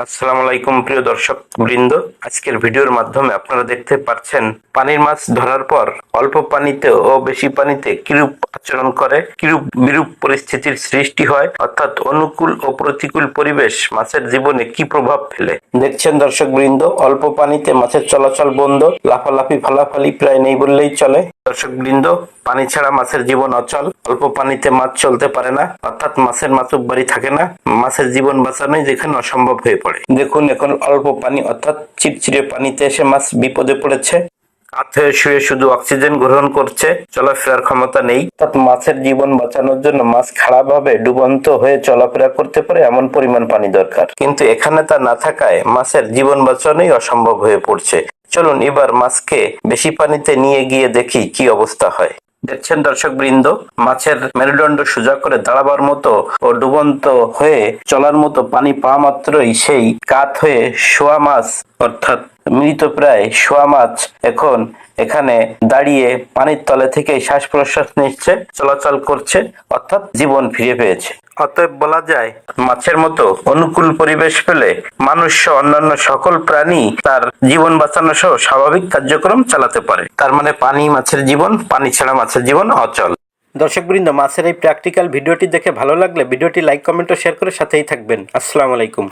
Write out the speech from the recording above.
আসসালামু আলাইকুম প্রিয় দর্শক বৃন্দ। আজকের ভিডিওর মাধ্যমে আপনারা দেখতে পাচ্ছেন, পানির মাছ ধরার পর অল্প পানিতে ও বেশি পানিতে কিরূপ আচরণ করে, কিরূপ বিরূপ পরিস্থিতির সৃষ্টি হয়, অর্থাৎ অনুকূল ও প্রতিকূল পরিবেশ মাছের জীবনে কি প্রভাব ফেলে? দেখছেন দর্শক বৃন্দ, অল্প পানিতে মাছের চলাচল বন্ধ, লাফালাফি ফালাফালি প্রায় নেই বললেই চলে। দর্শক বৃন্দ, পানি ছাড়া মাছের জীবন অচল, অল্প পানিতে মাছ চলতে পারে না, অর্থাৎ মাছের মাছুক বাড়ি থাকে না, মাছের জীবন বাঁচানোই যেখানে অসম্ভব হয়ে পড়ে। দেখুন এখন অল্প পানি অর্থাৎ চিরচিরে পানিতে এসে মাছ বিপদে পড়েছে। হয়ে শুয়ে শুধু অক্সিজেন গ্রহণ করছে চলাফেরার ক্ষমতা নেই। অর্থাৎ মাছের জীবন বাঁচানোর জন্য মাছ খারাপ ভাবে ডুবন্ত হয়ে চলাফেরা করতে পারে এমন পরিমাণ পানি দরকার। কিন্তু এখানে তা না থাকায় মাছের জীবন বাঁচানোই অসম্ভব হয়ে পড়ছে। চলুন এবার মাছকে বেশি পানিতে নিয়ে গিয়ে দেখি কি অবস্থা হয়। দেখছেন দর্শক বৃন্দ মাছের মেরুদণ্ড সোজা করে দাঁড়াবার মতো ও ডুবন্ত হয়ে চলার মতো পানি পাওয়া মাত্রই সেই কাত হয়ে শোয়া মাছ, অর্থাৎ মৃত প্রায় শোয়া মাছ এখন এখানে দাঁড়িয়ে পানির তলে থেকে শ্বাস প্রশ্বাস নিচ্ছে, চলাচল করছে, অর্থাৎ জীবন ফিরে পেয়েছে। অতএব বলা যায়, মাছের মতো অনুকূল পরিবেশ পেলে মানুষ অন্যান্য সকল প্রাণী তার জীবন বাঁচানো সহ স্বাভাবিক কার্যক্রম চালাতে পারে। তার মানে পানি মাছের জীবন, পানি ছাড়া মাছের জীবন অচল। দর্শকবৃন্দ, মাছের এই প্র্যাকটিক্যাল ভিডিওটি দেখে ভালো লাগলে ভিডিওটি লাইক কমেন্ট ও শেয়ার করে সাথেই থাকবেন। আসসালামু আলাইকুম।